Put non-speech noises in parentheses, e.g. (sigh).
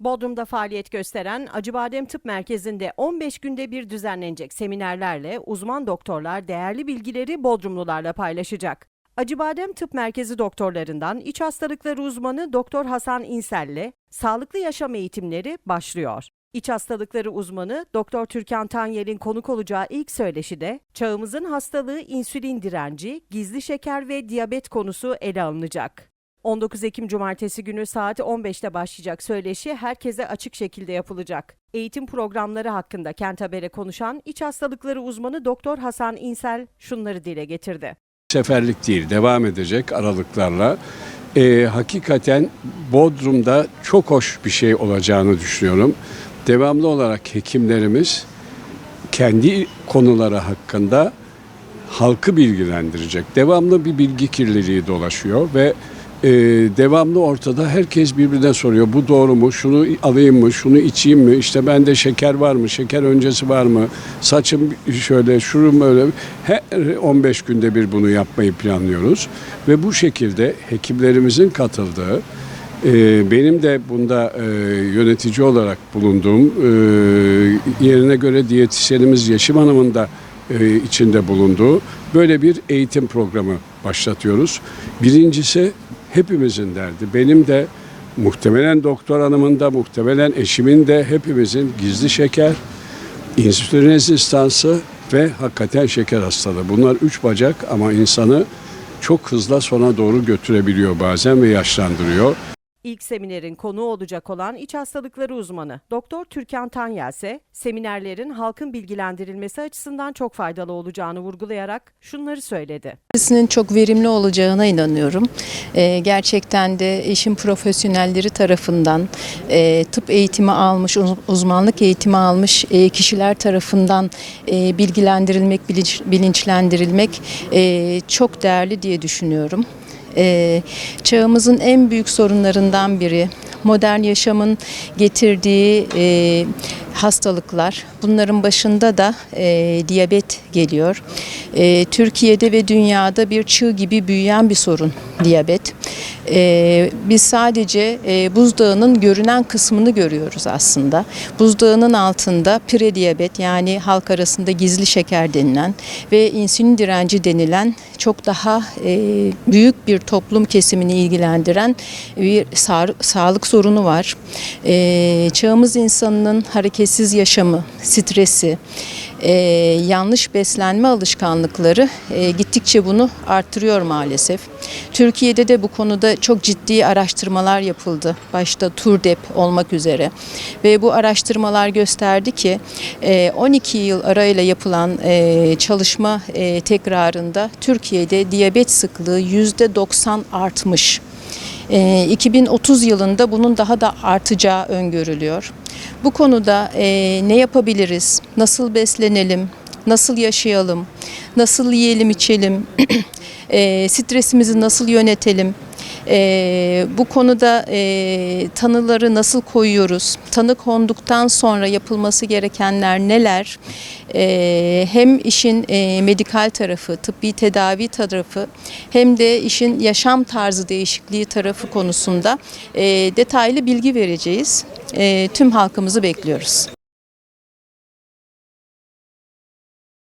Bodrum'da faaliyet gösteren Acıbadem Tıp Merkezi'nde 15 günde bir düzenlenecek seminerlerle uzman doktorlar değerli bilgileri Bodrumlularla paylaşacak. Acıbadem Tıp Merkezi doktorlarından iç hastalıkları uzmanı Doktor Hasan İnsel'le sağlıklı yaşam eğitimleri başlıyor. İç hastalıkları uzmanı Doktor Türkan Tanyel'in konuk olacağı ilk söyleşide çağımızın hastalığı insülin direnci, gizli şeker ve diyabet konusu ele alınacak. 19 Ekim Cumartesi günü saat 15'te başlayacak söyleşi herkese açık şekilde yapılacak. Eğitim programları hakkında Kent Haber'e konuşan iç hastalıkları uzmanı Doktor Hasan İnsel şunları dile getirdi. seferlik değil, devam edecek aralıklarla. Ee, hakikaten Bodrum'da çok hoş bir şey olacağını düşünüyorum. Devamlı olarak hekimlerimiz kendi konuları hakkında halkı bilgilendirecek. Devamlı bir bilgi kirliliği dolaşıyor ve e, devamlı ortada herkes birbirine soruyor. Bu doğru mu? Şunu alayım mı? Şunu içeyim mi? İşte bende şeker var mı? Şeker öncesi var mı? Saçım şöyle, şurum böyle. Her 15 günde bir bunu yapmayı planlıyoruz. Ve bu şekilde hekimlerimizin katıldığı, e, benim de bunda e, yönetici olarak bulunduğum e, yerine göre diyetisyenimiz Yeşim Hanım'ın da e, içinde bulunduğu böyle bir eğitim programı başlatıyoruz. Birincisi hepimizin derdi. Benim de muhtemelen doktor hanımın da muhtemelen eşimin de hepimizin gizli şeker, insülin rezistansı ve hakikaten şeker hastalığı. Bunlar üç bacak ama insanı çok hızla sona doğru götürebiliyor bazen ve yaşlandırıyor. İlk seminerin konuğu olacak olan iç hastalıkları uzmanı Doktor Türkan Tanyel ise seminerlerin halkın bilgilendirilmesi açısından çok faydalı olacağını vurgulayarak şunları söyledi. Kendisinin çok verimli olacağına inanıyorum. Ee, gerçekten de işin profesyonelleri tarafından e, tıp eğitimi almış, uz- uzmanlık eğitimi almış e, kişiler tarafından e, bilgilendirilmek, bilinç- bilinçlendirilmek e, çok değerli diye düşünüyorum. E, çağımızın en büyük sorunlarından biri modern yaşamın getirdiği e, hastalıklar. Bunların başında da e, diyabet geliyor. E, Türkiye'de ve dünyada bir çığ gibi büyüyen bir sorun diyabet. E, biz sadece e, buzdağının görünen kısmını görüyoruz aslında. Buzdağının altında prediyabet yani halk arasında gizli şeker denilen ve insülin direnci denilen çok daha e, büyük bir toplum kesimini ilgilendiren bir sa- sağlık sorunu var. E, çağımız insanının hareketsiz yaşamı, stresi, e, yanlış beslenme alışkanlıkları e, gittikçe bunu arttırıyor maalesef. Türkiye'de de bu konuda çok ciddi araştırmalar yapıldı. Başta TURDEP olmak üzere. Ve bu araştırmalar gösterdi ki e, 12 yıl arayla yapılan e, çalışma e, tekrarında Türkiye'de diyabet sıklığı %90 artmış. E, 2030 yılında bunun daha da artacağı öngörülüyor. Bu konuda e, ne yapabiliriz? Nasıl beslenelim? Nasıl yaşayalım? Nasıl yiyelim içelim? (clears throat) e, stresimizi nasıl yönetelim? E, bu konuda e, tanıları nasıl koyuyoruz? Tanı konduktan sonra yapılması gerekenler neler? E, hem işin e, medikal tarafı, tıbbi tedavi tarafı hem de işin yaşam tarzı değişikliği tarafı konusunda e, detaylı bilgi vereceğiz. E, tüm halkımızı bekliyoruz.